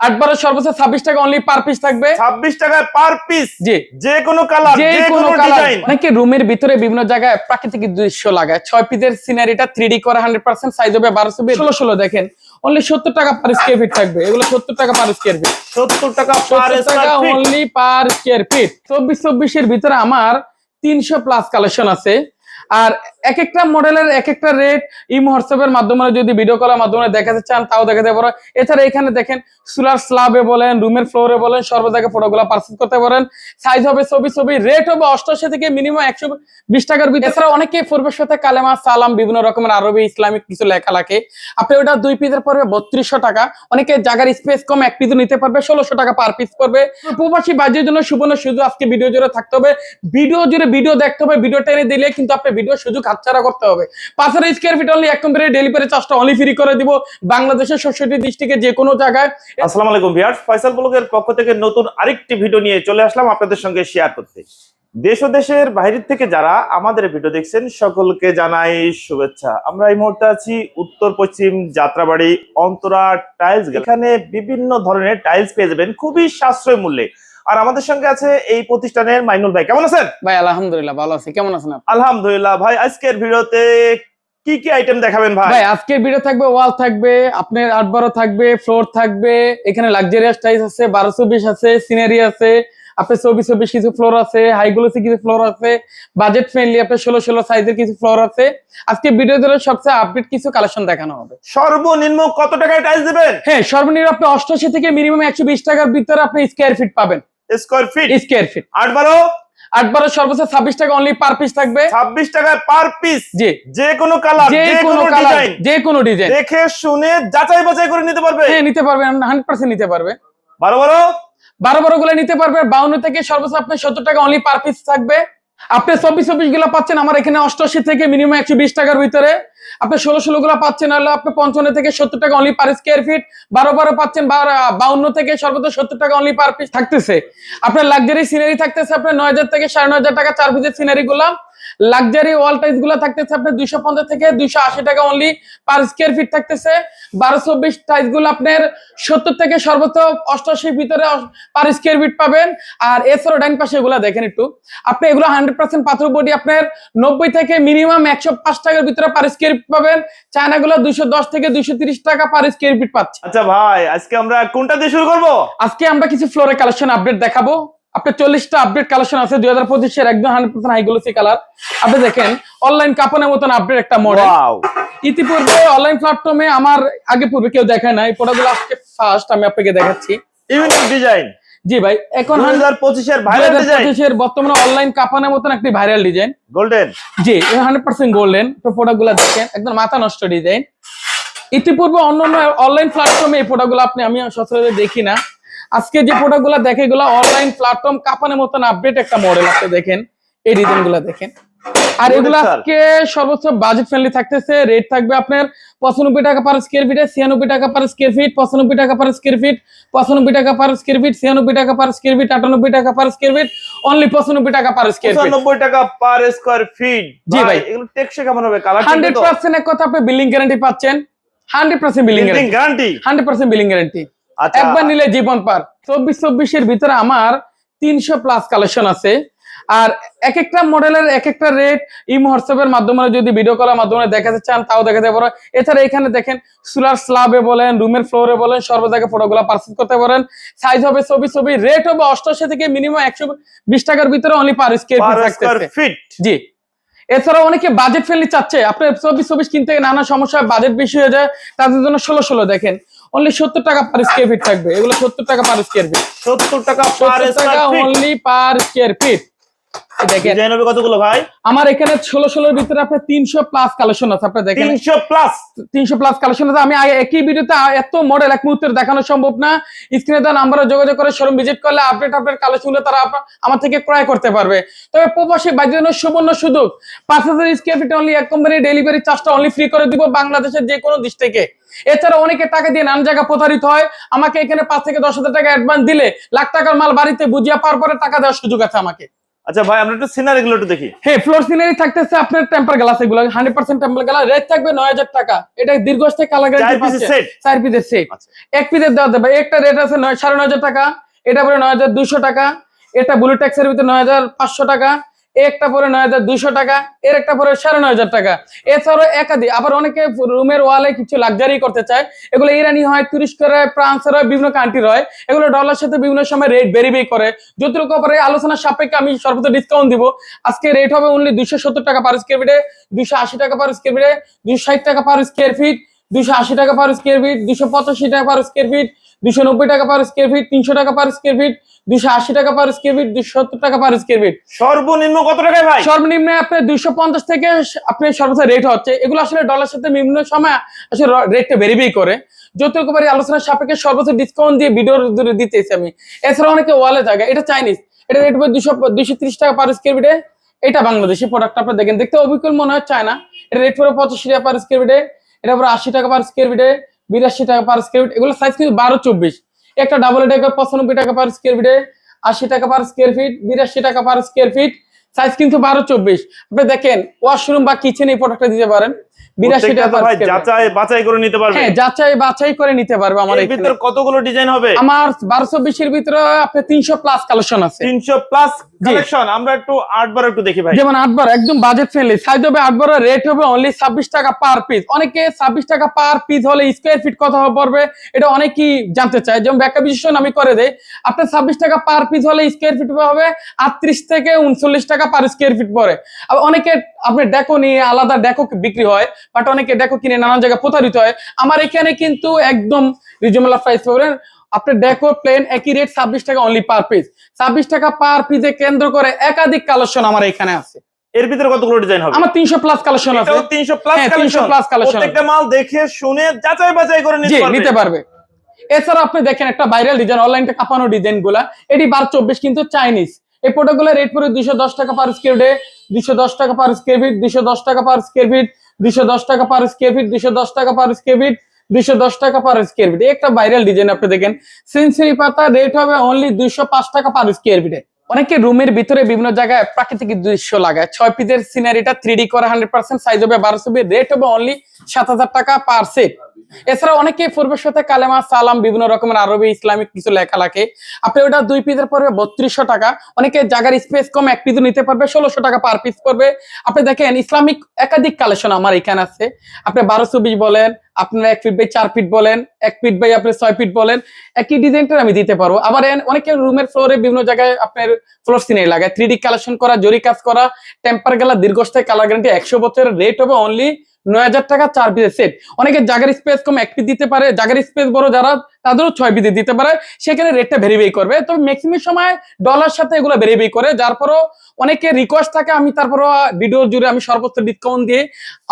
আট বারো সর্বোচ্চ ছাব্বিশ টাকা অনলি পার পিস থাকবে। ছাব্বিশ টাকায় পার পিস জি। যে কোনো কালার যে কোনো কোনো কালার অনেকে রুমের ভিতরে বিভিন্ন জায়গায় প্রাকৃতিক দৃশ্য লাগায়। ছয় পিসের সিনারিটা থ্রি ডি করে হান্ড্রেড পার্সেন্ট সাইজ হবে বারোশো ষোলো ষোলো দেখেন। অনলি সত্তর টাকা পার স্কোয়ার ফিট থাকবে। এগুলো সত্তর টাকা পার স্কোয়ার ফিট সত্তর টাকা সত্তর টাকা অনলি পার স্কোয়ার ফিট চব্বিশ চব্বিশের ভিতরে আমার তিনশো প্লাস কালেকশন আছে। আর এক একটা মডেলের এক একটা রেট এই হোয়াটসঅ্যাপের মাধ্যমে যদি ভিডিও কলের মাধ্যমে দেখাতে চান, তাও দেখাতে পারো এছাড়া এখানে দেখেন সোলার স্ল্যাবে বলেন রুমের ফ্লোরে বলেন সর্বদাকে ফটোগুলো পার্সেস করতে পারেন। সাইজ হবে ছবি ছবি রেট হবে অষ্টআশি থেকে মিনিমাম একশো বিশ টাকার ভিতরে। এছাড়া অনেকে পূর্বের সাথে কালেমা, সালাম, বিভিন্ন রকমের আরবি, ইসলামিক কিছু লেখা লাগে আপনি ওটা দুই পিসের পড়বে বত্রিশশো টাকা। অনেকে জায়গার স্পেস কম, এক পিসও নিতে পারবে, ষোলোশো টাকা পার পিস করবে। প্রবাসী বাজের জন্য সুবর্ণ সুযোগ আজকে ভিডিও জুড়ে থাকতে হবে। ভিডিও জুড়ে ভিডিও দেখতে হবে ভিডিও টেনে দিলে কিন্তু আপনি ভিডিও সুযোগ হাতছাড়া করতে হবে। পাঁচ হাজার স্কোয়ার ফিট অনলি এক কোম্পানি ডেলিভারি চার্জটা অনলি ফ্রি করে দিব। বাংলাদেশের ষষ্ঠটি ডিস্ট্রিক্টে যে কোনো জায়গায়। আসসালামু আলাইকুম ভিউয়ার্স ফয়সাল ব্লগের পক্ষ থেকে নতুন আরেকটি ভিডিও নিয়ে চলে আসলাম আপনাদের সঙ্গে শেয়ার করতে। দেশ ও দেশের বাইরের থেকে যারা আমাদের ভিডিও দেখছেন, সকলকে জানাই শুভেচ্ছা। আমরা এই মুহূর্তে আছি উত্তর পশ্চিম যাত্রাবাড়ি অন্তরা টাইলস এখানে বিভিন্ন ধরনের টাইলস পেয়ে যাবেন, খুবই সাশ্রয় মূল্যে। আর আমাদের সঙ্গে আছে এই প্রতিষ্ঠানের মাইনুল ভাই। কেমন আছেন? ভাই আলহামদুলিল্লাহ ভালো আছে। কেমন আছেন আলহামদুলিল্লাহ ভাই আজকের ভিডিওতে কি কি আইটেম দেখাবেন ভাই? ভাই আজকে ভিডিও থাকবে ওয়াল থাকবে আপনার আট বারো থাকবে ফ্লোর থাকবে এখানে লাক্সারিয়াস টাইস আছে বারোশো বিশ আছে সিনারি আছে আপনার চব্বিশ চব্বিশ কিছু ফ্লোর আছে হাইগুলোসি কিছু ফ্লোর আছে বাজেট ফ্রেন্ডলি আপনার ষোলো ষোলো সাইজের কিছু ফ্লোর আছে। আজকে ভিডিও ধরে সবচেয়ে আপডেট কিছু কালেকশন দেখানো হবে। সর্বনিম্ন কত টাকায় টাইলস দিবেন? হ্যাঁ সর্বনিম্ন আপনি অষ্টআশি থেকে মিনিমাম একশো বিশ টাকার ভিতরে আপনি স্কোয়ার ফিট পাবেন। স্কোয়ার ফিট স্কোয়ার ফিট আট বারো? আট বারো সর্বোচ্চ ছাব্বিশ টাকা অনলি পার পিস থাকবে। ছাব্বিশ পার পিস জি। যে কোনো কালার যে কোনো কালার ডিজাইন যে কোনো ডিজাইন দেখে শুনে যাচাই বাছাই করে নিতে পারবে। হ্যাঁ নিতে পারবেন হান্ড্রেড পার্সেন্ট নিতে পারবে। বারো বারো? বারো বারো গুলো নিতে পারবে বাউন্ন থেকে সর্বোচ্চ আপনার সত্তর টাকা অনলি পার পিস থাকবে। আপনি চব্বিশ চব্বিশগুলো পাচ্ছেন আমার এখানে অষ্টআশি থেকে মিনিমাম একশো বিশ টাকার ভিতরে। আপনি ষোলো ষোলো গুলো পাচ্ছেন হলে আপনি পঞ্চান্ন থেকে সত্তর টাকা অনলি পার স্কোয়ার ফিট বারো বারো পাচ্ছেন বাউন্ন থেকে সর্বোচ্চ সত্তর টাকা অনলি পার পিস থাকতেছে। আপনার লাক্সারি সিনারি থাকতেছে আপনার নয় হাজার থেকে সাড়ে নয় হাজার টাকা চার পিসের সিনারি গুলা। লাক্সারি ওয়াল টাইসগুলো থাকতেছে আপনার দুইশো পঞ্চাশ থেকে দুইশো আশি টাকা অনলি পার স্কোয়ার ফিট থাকতেছে। বারো চব্বিশ টাইসগুলো আপনার সত্তর থেকে সর্বোচ্চ অষ্টআশির ভিতরে পার স্কোয়ার ফিট পাবেন। আর এছাড়াও ডাইন পাশে এগুলো দেখেন একটু। আপনি এগুলো হান্ড্রেড পার্সেন্ট পাথর বডি আপনার নব্বই থেকে মিনিমাম একশো পাঁচ টাকার ভিতরে পার স্কোয়ার ফিট পাবেন। চায়না গুলো দুইশো দশ থেকে দুইশো তিরিশ টাকা পার স্কোয়ার ফিট পাচ্ছে। আচ্ছা ভাই আজকে আমরা কোনটা দিয়ে শুরু করব? আজকে আমরা কিছু ফ্লোরে কালেকশন আপডেট দেখাবো। আপনার চল্লিশটা আপডেট কালেকশন আছে দুই হাজার পঁচিশের একদম হান্ড্রেড পার্সেন্ট হাইগুলোসি কালার আপনি দেখেন অনলাইন কাপনের মতন আপডেট একটা মডেল ইতিপূর্বে অনলাইন প্ল্যাটফর্মে আমার আগে পূর্বে কেউ দেখায় নাই প্রোডাক্টগুলো আজকে ফার্স্ট আমি আপনাকে দেখাচ্ছি। ইউনিক ডিজাইন জি ভাই এখন দুই হাজার পঁচিশের ভাইরাল ডিজাইন পঁচিশের বর্তমানে অনলাইন কাপানের মতন একটি ভাইরাল ডিজাইন গোল্ডেন জি হান্ড্রেড পার্সেন্ট গোল্ডেন প্রোডাক্টগুলো দেখেন একদম মাথা নষ্ট ডিজাইন ইতিপূর্বে অন্য অন্য অনলাইন প্ল্যাটফর্মে এই প্রোডাক্টগুলো আপনি আমি সচরাচর দেখি না। আজকে যে প্রোডাক্টগুলো দেখে এগুলো অনলাইন প্ল্যাটফর্ম কাপানের মতন আপডেট একটা মডেল আপনি দেখেন। এই ডিজাইনগুলো দেখেন। আর এগুলো. আজকে সর্বোচ্চ বাজেট ফ্রেন্ডলি থাকতেছে রেট থাকবে আপনার পঁচানব্বই টাকা পার স্কোয়ার ফিটে ছিয়ানব্বই টাকা পার স্কোয়ার ফিট পঁচানব্বই টাকা পার স্কোয়ার ফিট পঁচানব্বই টাকা পার স্কোয়ার ফিট ছিয়ানব্বই টাকা পার স্কোয়ার ফিট আটানব্বই টাকা পার স্কোয়ার ফিট অনলি পঁচানব্বই টাকা পার স্কোয়ার ফিট পঁচানব্বই টাকা পার স্কোয়ার ফিট জি ভাই। এগুলো টেকসই কেমন হবে? কালার হান্ড্রেড পার্সেন্ট এক কথা আপনি বিলিং গ্যারান্টি পাচ্ছেন। Hundred percent billing guarantee hundred percent billing guarantee একবার নিলে জীবন পার। চব্বিশ চব্বিশের ভিতরে আমার তিনশো প্লাস কালেকশন আছে। আর এক একটা মডেলের এক একটা রেট এই হোয়াটসঅ্যাপের মাধ্যমে যদি ভিডিও কলের মাধ্যমে দেখাতে চান তাও দেখাতে পারো। এছাড়া এখানে দেখেন সোলার স্ল্যাবে বলেন রুমের ফ্লোরে বলেন সর্বদাকে ফটোগুলো পার্সেস করতে পারেন। সাইজ হবে ছবি ছবি রেট হবে অষ্টআশি থেকে মিনিমাম একশো বিশ টাকার ভিতরে অনলি পার স্কোয়ার ফিট জি। এছাড়া অনেকে বাজেট ফ্রেন্ডলি চাচ্ছে। আপনার চব্বিশ চব্বিশ কিনতে নানা সমস্যা বাজেট বেশি হয়ে যায় তাদের জন্য ষোলো ষোলো দেখেন। অনলি সত্তর টাকা পার স্কোয়ার ফিট থাকবে। এগুলো সত্তর টাকা পার স্কোয়ার ফিট সত্তর টাকা পার টাকা feet only per square feet দেখেন। ডিজাইন হবে কতগুলো ভাই? আমার এখানে ষোলো ষোলোর ভিতরে আপনার তিনশো প্লাস কালেকশন আছে আপনি দেখেন। তিনশো প্লাস তিনশো প্লাস কালেকশন আছে। আমি একই ভিডিওতে এত মডেল এক মুহূর্তে দেখানো সম্ভব না। স্ক্রিনে দেওয়া নাম্বারে যোগাযোগ করে শোরুম ভিজিট করলে আপডেট আপডেট কালেকশন তারা আমার থেকে ক্রয় করতে পারবে। তবে প্রবাসী বাইরের জন্য সুবর্ণ সুযোগ। পাঁচ হাজার স্কোয়ার ফিট অনলি এক কোম্পানি ডেলিভারি চার্জটা অনলি ফ্রি করে দিব বাংলাদেশের যে কোনো দিক থেকে এছাড়া অনেকে টাকা দিয়ে নান জায়গা প্রতারিত হয়। আমাকে এখানে পাঁচ থেকে দশ হাজার টাকা অ্যাডভান্স দিলে লাখ টাকার মাল বাড়িতে বুঝিয়া পাওয়ার পরে টাকা দেওয়ার সুযোগ আছে আমাকে। আচ্ছা ভাই আমরা একটু সিনারি গুলো একটু দেখি। হ্যাঁ ফ্লোর সিনারি থাকতেছে আপনার টেম্পার গ্লাস এগুলো। Hundred percent temper glass rate থাকবে টাকা। এটা দীর্ঘস্থায়ী কালার গ্যারান্টি পিসের সেট চার পিসের সেট। এক পিসের দেওয়া যাবে একটা রেট আছে নয় সাড়ে নয় হাজার টাকা। এটা পরে টাকা। এটা ব্লু ট্যাক্সের ভিতরে নয় হাজার পাঁচশো টাকা। এ একটা পরে নয় হাজার দুশো টাকা, এর একটা পরে সাড়ে নয় হাজার টাকা। এছাড়াও একাধিক আবার অনেকে রুমের ওয়ালে কিছু লাক্সারি করতে চায়। এগুলো ইরানি হয় তুরস্কের হয় ফ্রান্সের হয় বিভিন্ন কান্ট্রির হয় এগুলো ডলার সাথে বিভিন্ন সময় রেট ভেরিফাই করে। যতটুকু পরে আলোচনার সাপেক্ষে আমি সর্বোচ্চ ডিসকাউন্ট দিব। আজকে রেট হবে অনলি দুশো সত্তর টাকা পার স্কোয়ার ফিটে দুশো আশি টাকা পার স্কোয়ার ফিটে দুশো ষাট টাকা পার স্কোয়ার ফিট দুশো আশি টাকা পার স্কোয়ার ফিট দুশো পঁচাশি টাকা পার স্কোয়ার ফিট দুশো নব্বই টাকা পার স্কোয়ার ফিট তিনশো টাকা পার স্কোয়ার ফিট দুশো আশি টাকা পার স্কোয়ার ফিট দুশো সত্তর টাকা পার স্কোয়ার ফিট সর্বনিম্ন কত টাকায় ভাই? সর্বনিম্ন আপনার দুইশো পঞ্চাশ থেকে আপনার সর্বোচ্চ রেট হচ্ছে। এগুলো আসলে ডলার সাথে বিভিন্ন সময় আসলে রেটটা ভেরিফাই করে। যতটুকু পারি আলোচনার সাপেক্ষে সর্বোচ্চ ডিসকাউন্ট দিয়ে ভিডিওর দূরে দিতেছি আমি। এছাড়া অনেকে ওয়ালে জায়গা এটা চাইনিজ এটা রেট হবে দুশো দুশো ত্রিশ টাকা পার স্কোয়ার ফিটে এটা বাংলাদেশি প্রোডাক্ট আপনার দেখেন। দেখতে অবিকল মনে হয় চায়না এটা রেট পড়বে পঁচাশি টাকা পার স্কোয়ার ফিটে এটা পরে আশি টাকা পার স্কোয়ার ফিটে বিরাশি টাকা পার স্কোয়ার ফিট এগুলো সাইজ কিন্তু বারো চব্বিশ। একটা ডাবল এটা পঁচানব্বই টাকা পার স্কোয়ার ফিটে আশি টাকা পার স্কোয়ার ফিট বিরাশি টাকা পার স্কোয়ার ফিট সাইজ কিন্তু বারো চব্বিশ। আপনি দেখেন ওয়াশরুম বা কিচেন এই প্রোডাক্টটা দিতে পারেন। বিরাশি টাকা তো per ভাই square feet। যাচাই বাছাই করে নিতে পারবে। হ্যাঁ যাচাই বাছাই করে নিতে পারবে আমার এর এখানে। কতগুলো ডিজাইন হবে? আমার বারো চব্বিশের ভিতরে আপনার তিনশো প্লাস কালেকশন আছে। তিনশো প্লাস কালেকশন আমরা একটু আটবার একটু দেখি ভাই। যেমন আটবার একদম বাজেট ফ্রেন্ডলি সাইজ হবে আটবার রেট হবে অনলি ছাব্বিশ টাকা পার পিস অনেকে ছাব্বিশ টাকা পার পিস হলে স্কোয়ার ফিট কত হবে পড়বে এটা অনেকেই জানতে চায়। যেমন ব্যাখ্যা বিশ্লেষণ আমি করে দেই। আপনার ছাব্বিশ টাকা পার পিস হলে স্কোয়ার ফিট হবে আটত্রিশ থেকে উনচল্লিশ টাকা পার স্কোয়ার ফিট পরে আবার অনেকে আপনার ডেকো নিয়ে আলাদা ডেকো বিক্রি হয় বাট অনেকে ডেকো কিনে নানান জায়গায় প্রতারিত হয়। আমার এখানে কিন্তু একদম রিজনেবল প্রাইস পাবেন আপনার ডেকো প্লেন একই রেট ছাব্বিশ টাকা অনলি পার পিস ছাব্বিশ টাকা পার পিসে কেন্দ্র করে একাধিক কালেকশন আমার এখানে আছে। এর ভিতরে কতগুলো ডিজাইন হবে? আমার তিনশো প্লাস কালেকশন আছে। এটাও 300 প্লাস হ্যাঁ, 300 কালেকশন প্রত্যেকটা মাল দেখে শুনে যাচাই বাছাই করে নিতে পারবে। নিতে পারবে। এছাড়া আপনি দেখেন একটা ভাইরাল ডিজাইন অনলাইনটা কাপানো ডিজাইনগুলা। এটি বার চব্বিশ কিন্তু চাইনিজ এই প্রোডাক্টগুলো রেট পড়ে দুইশো দশ টাকা পার স্কোয়ার ডে দুইশো দশ টাকা পার স্কোয়ার ফিট দুইশো দশ টাকা পার স্কোয়ার ফিট দুইশো দশ টাকা পার স্কোয়ার ফিট দুইশো দশ টাকা পার স্কোয়ার ফিট দুইশো দশ টাকা পার স্কোয়ার ফিট একটা ভাইরাল ডিজাইন আপনি দেখেন। সেন্সুরি পাতা রেট হবে অনলি দুইশো পাঁচ টাকা পার স্কোয়ার ফিটে অনেকে রুমের ভিতরে বিভিন্ন জায়গায় প্রাকৃতিক দৃশ্য লাগায়। ছয় পিসের সিনারিটা থ্রি করা হান্ড্রেড পার্সেন্ট সাইজ হবে, বারোশো রেট হবে অনলি সাত হাজার টাকা পার সেট এছাড়া অনেকে পূর্বের সাথে কালেমা, সালাম, বিভিন্ন রকমের আরবি, ইসলামিক কিছু লেখা লাগে আপনি ওটা দুই পিসের পড়বে বত্রিশশো টাকা। অনেকে জায়গার স্পেস কম এক পিস নিতে পারবে, ষোলোশো টাকা পার পিস পড়বে। আপনি দেখেন, ইসলামিক একাধিক কালেকশন আমার এখানে আছে। আপনি বারোশো বিশ বলেন, আপনার এক ফিট বাই চার ফিট বলেন, এক ফিট বাই আপনি ছয় ফিট বলেন, একই ডিজাইনটা আমি দিতে পারব। আবার অনেকে রুমের ফ্লোরে বিভিন্ন জায়গায় আপনার ফ্লোর সিনারি লাগায়। থ্রি কালেকশন করা জরি কাজ করা টেম্পার গেলা দীর্ঘস্থায়ী কালার গ্যারান্টি একশো বছরের রেট হবে অনলি নয় হাজার টাকা, চার পিসের সেট অনেকে জায়গার স্পেস কম এক পিস দিতে পারে। জায়গার স্পেস বড় যারা, তাদেরও ছয় পিস দিতে পারে। সেখানে রেটটা ভেরিফাই করবে। তবে ম্যাক্সিমাম সময় ডলার সাথে এগুলো ভেরিফাই করে। যার পরও অনেকে রিকোয়েস্ট থাকে, আমি তারপরও ভিডিও জুড়ে আমি সর্বোচ্চ ডিসকাউন্ট দিয়ে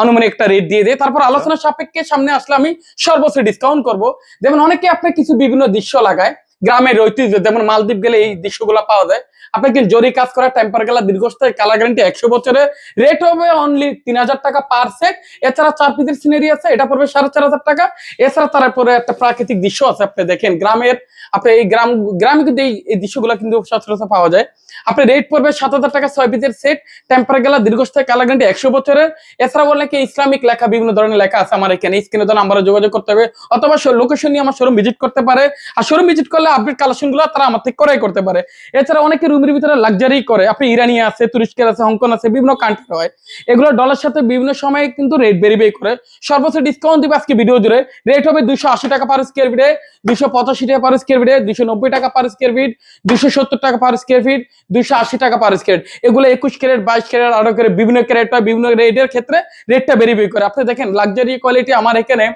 আনুমানিক একটা রেট দিয়ে দিই। তারপর আলোচনা সাপেক্ষে সামনে আসলে আমি সর্বোচ্চ ডিসকাউন্ট করব। যেমন অনেকে আপনার কিছু বিভিন্ন দৃশ্য লাগায়। গ্রামের ঐতিহ্য, যেমন মালদ্বীপ গেলে এই দৃশ্যগুলো পাওয়া যায়। আপনার কি জরি কাজ করা টেম্পার গেলা দীর্ঘস্থায়ী কালার গ্যারান্টি একশো বছরের? রেট হবে অনলি তিন হাজার টাকা পার সেট এছাড়া চার পিসের সিনারি আছে, এটা পড়বে সাড়ে চার হাজার টাকা। এছাড়া তারপরে একটা প্রাকৃতিক দৃশ্য আছে, আপনি দেখেন গ্রামের, আপনি এই গ্রাম, গ্রামে কিন্তু এই দৃশ্যগুলো কিন্তু সচরাচর পাওয়া যায়। আপনি রেট পড়বে সাত হাজার টাকা ছয় পিসের সেট টেম্পার গেলা দীর্ঘস্থায়ী কালার গ্যারান্টি একশো বছরের। এছাড়া বললে কি ইসলামিক লেখা, বিভিন্ন ধরনের লেখা আছে আমার এখানে। স্ক্রিনে তো নাম্বারে যোগাযোগ করতে হবে। অথবা লোকেশন নিয়ে আমার শোরুম ভিজিট করতে পারে। আর শোরুম ভিজিট করলে আপডেট কালেকশনগুলো তারা আমার থেকে ক্রয় করতে পারে। এছাড়া অনেকে রুমের ভিতরে লাক্সারি করে। আপনি ইরানি আছে, তুরস্কের আছে, হংকং আছে, বিভিন্ন কান্ট্রি হয়। এগুলো ডলার সাথে বিভিন্ন সময় কিন্তু রেট ভেরিফাই করে। সর্বোচ্চ ডিসকাউন্ট দিবে আজকে ভিডিও জুড়ে। রেট হবে দুশো টাকা পার স্কোয়ার ফিটে দুশো পঁচাশি টাকা পার স্কোয়ার ফিটে দুশো নব্বই টাকা পার স্কোয়ার ফিট দুশো সত্তর টাকা পার স্কোয়ার ফিট দুশো আশি টাকা পার স্কোয়ার এগুলো একুশ ক্যারেট, বাইশ ক্যারেট আরও করে বিভিন্ন ক্যারেট হয়, বিভিন্ন রেটের ক্ষেত্রে রেটটা ভেরিফাই করে। আপনি দেখেন লাক্সারি কোয়ালিটি আমার এখানে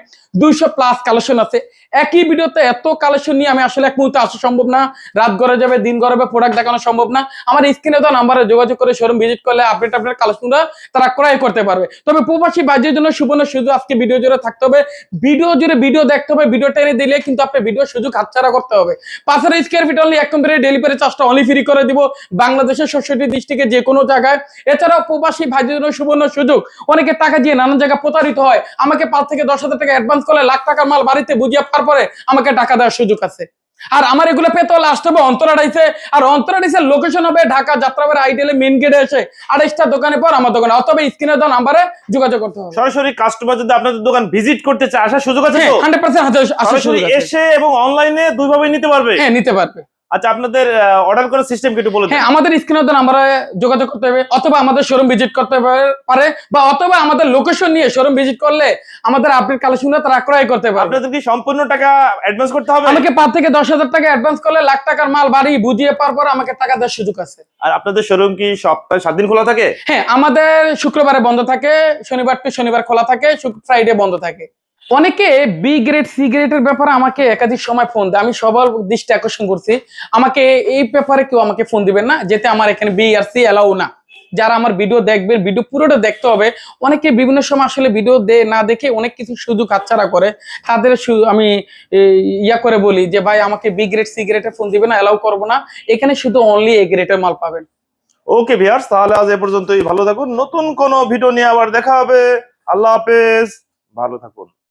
দুইশো প্লাস কালেকশন আছে। একই ভিডিওতে এত কালেকশন নিয়ে আমি আসলে এক মুহূর্তে আসা সম্ভব না। রাত গড়ে যাবে, দিন গড়াবে প্রোডাক্ট দেখানো সম্ভব না। আমার স্ক্রিনে তো নাম্বারে যোগাযোগ করে শোরুম ভিজিট করলে আপডেট আপডেট কালেকশনটা তারা ক্রয় করতে পারবে। তবে প্রবাসী বাজ্যের জন্য সুবর্ণ সুযোগ আজকে ভিডিও জুড়ে থাকতে হবে। ভিডিও জুড়ে ভিডিও দেখতে হবে ভিডিও টেনে দিলে কিন্তু আপনি ভিডিও সুযোগ হাতছাড়া করতে হবে। হাজার স্কোয়ার ফিট অনলি এক কম্পিউটার ডেলিভারি চার্জটা অনলি ফ্রি করে দিব। বাংলাদেশের ষষ্ঠটি ডিস্ট্রিক্টে যে কোনো জায়গায়। এছাড়াও প্রবাসী ভাইদের জন্য সুবর্ণ সুযোগ। অনেকে টাকা দিয়ে নানান জায়গায় প্রতারিত হয়। আমাকে পাঁচ থেকে দশ হাজার টাকা অ্যাডভান্স করলে লাখ টাকার মাল বাড়িতে বুঝিয়ে পার পরে আমাকে টাকা দেওয়ার সুযোগ আছে। আর আমার এগুলো পেতে হলে আসতে হবে অন্তরাডাইছে আর অন্তরাডাইসের লোকেশন হবে ঢাকা যাত্রাবাড়ি আইডিয়ালে মেন গেটে এসে আড়াইশটা দোকানে পর আমার দোকানে। অথবা স্ক্রিনে দেওয়া নাম্বারে যোগাযোগ করতে হবে। সরাসরি কাস্টমার যদি আপনাদের দোকান ভিজিট করতে চায় আসার সুযোগ আছে তো? হান্ড্রেড পার্সেন্ট সরাসরি এসে এবং অনলাইনে দুইভাবে নিতে পারবে? হ্যাঁ নিতে পারবে। আচ্ছা আপনাদের অর্ডার করার সিস্টেম কি একটু বলে দিন। হ্যাঁ আমাদের স্ক্রিনে দেওয়া নাম্বারে যোগাযোগ করতে হবে অথবা আমাদের শোরুম ভিজিট করতে পারে- পারে বা অথবা আমাদের লোকেশন নিয়ে শোরুম ভিজিট করলে আমাদের আপডেট কালেকশন তারা ক্রয় করতে পারবে। আপনাদের কি সম্পূর্ণ টাকা অ্যাডভান্স করতে হবে? আমাকে পাঁচ থেকে দশ হাজার টাকা অ্যাডভান্স করলে লাখ টাকার মাল বাড়ি বুঝিয়ে পাওয়ার পর আমাকে টাকা দেওয়ার সুযোগ আছে। আর আপনাদের শোরুম কি সপ্তাহে সাত দিন খোলা থাকে? হ্যাঁ আমাদের শুক্রবারে বন্ধ থাকে শনিবার টু শনিবার খোলা থাকে ফ্রাইডে বন্ধ থাকে। অনেকে বি গ্রেড সি গ্রেডের ব্যাপারে আমাকে একাধিক সময় ফোন দেয়। আমি সবার দৃষ্টি আকর্ষণ করছি। আমাকে এই ব্যাপারে কেউ আমাকে ফোন দিবেন না, যেতে আমার এখানে বি আর সি এলাও না। যারা আমার ভিডিও দেখবেন ভিডিও পুরোটা দেখতে হবে। অনেকে বিভিন্ন সময় আসলে ভিডিও দে, না দেখে অনেক কিছু সুযোগ হাতছাড়া করে। তাদের আমি ইয়া করে বলি যে, ভাই, আমাকে বি গ্রেড সি গ্রেডের ফোন দিবেন না এলাও করব না। এখানে শুধু অনলি এ গ্রেডের মাল পাবেন। ওকে ভিয়ার্স তাহলে আজ এ পর্যন্তই। ভালো থাকুন। নতুন কোনো ভিডিও নিয়ে আবার দেখা হবে। আল্লাহ হাফেজ। ভালো থাকুন।